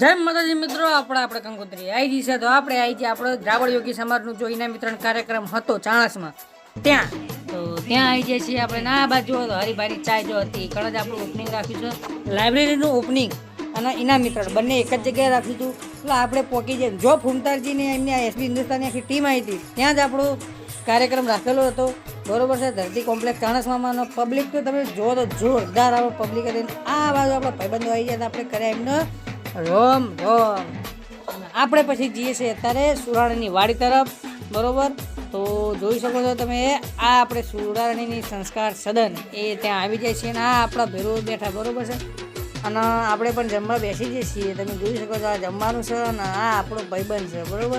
જય માતાજી મિત્રો, આપણે આપણે કંકોત્રી આવી ગઈ છે. તો આપણે આવી ગયા આપણો દ્રાવડ યોગી સમાજનું જો ઇનામ વિતરણ કાર્યક્રમ હતો ચાણસમાં. ત્યાં. તો ત્યાં આવી જાય છીએ આપણે. ના બાજુ તો હરિભાઈની ચાય જો હતી. કણ જ આપણું ઓપનિંગ રાખ્યું છે. લાઇબ્રેરીનું ઓપનિંગ અને ઇનામ વિતરણ. બંને એક જ જગ્યાએ રાખ્યું હતું. એટલે આપણે પોકી જઈએ જો ફૂમતારજીની એમની એસબી હિન્દુસ્તાની આખી ટીમ આવી હતી, ત્યાં જ આપણો કાર્યક્રમ રાખેલો હતો. બરોબર છે, ધરતી કોમ્પ્લેક્સ ચાણસમાનો પબ્લિક તો તમે જુઓ તો જોરદાર આવો પબ્લિક હતી. આ બાજુ આપણા ભાઈબંધો આવી ગયા આપણે કર્યા એમનો રોમ રોમ. આપણે પછી જઈએ છીએ અત્યારે સુરાણીની વાડી તરફ, બરોબર? તો જોઈ શકો છો તમે, આ આપણે સુરાણીની સંસ્કાર સદન, એ ત્યાં આવી જાય છે અને આ આપણા ભેરો બેઠા, બરોબર છે? અને આપણે પણ જમવા બેસી જઈએ છીએ. તમે જોઈ શકો છો આ જમવાનું છે અને આ આપણો ભાઈબંધ છે, બરોબર?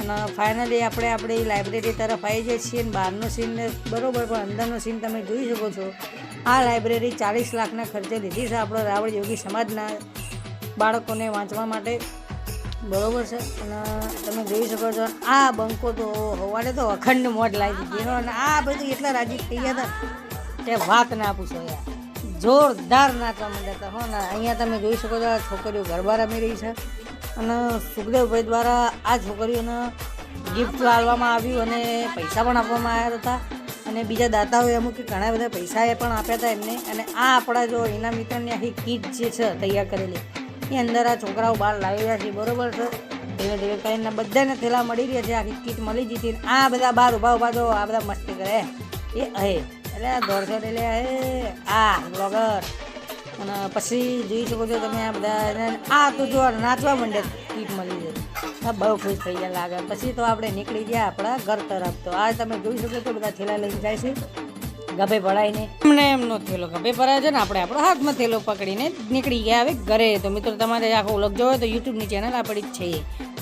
અને ફાઇનલી આપણે આપણી લાઇબ્રેરી તરફ આવી જઈએ છીએ અને બહારનો સીન બરાબર? પણ અંદરનો સીન તમે જોઈ શકો છો. આ લાઇબ્રેરી ચાલીસ લાખના ખર્ચે લીધી છે આપણો રાવળ યોગી સમાજના. બાળકોને વાંચવા માટે. બરોબર છે. અને તમે જોઈ શકો છો, આ બંકો તો હવાડે તો અખંડ મોઢ લાવી દીધી એનો અને આ બધું એટલા રાજી થઈ ગયા હતા કે વાત ના પૂછો યાર. જોરદાર નાચવા માંડ્યા હતા હો. ને અહીંયા તમે જોઈ શકો છો, આ છોકરીઓ ગરબા રમી રહી છે. અને સુખદેવભાઈ દ્વારા આ છોકરીઓને ગિફ્ટ લાવવામાં આવ્યું અને પૈસા પણ આપવામાં આવ્યા હતા. અને બીજા દાતાઓએ અમુક ઘણા બધા પૈસા એ પણ આપ્યા હતા એમને. અને આ આપણા જો ઇનામ વિતરણની આખી કીટ જે છે તૈયાર કરેલી એ અંદર આ છોકરાઓ બહાર લાવી રહ્યા છે, બરોબર છે? ધીરે ધીરે કરીને બધાને થેલા મળી રહ્યા છે, આખી કીટ મળી જતી અને આ બધા બહાર ઊભા ઊભા જો, આ બધા મસ્તી કરે એ અહે એટલે આ દોઢસો એટલે હે, આ બ્લોગર અને પછી જોઈ શકો છો તમે આ બધા આ તો જો નાચવા માંડે કીટ મળી જાય. આ બહુ ખુશ થઈ ગયા લાગે. પછી તો આપણે નીકળી ગયા આપણા ઘર તરફ. તો આ તમે જોઈ શકો છો, બધા થેલા લઈને જાય છે. ગભે ભરાઈને અમને એમનો થેલો ગભે ભરાય છે ને, આપણે આપણો હાથમાં થેલો પકડીને નીકળી ગયા હવે ઘરે. તો મિત્રો, તમારે આખો વ્લોગ જોવો તો યુટ્યુબની ચેનલ આપણી જ છે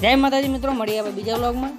જય માતાજી મિત્રો, મળીએ હવે બીજા વ્લોગમાં.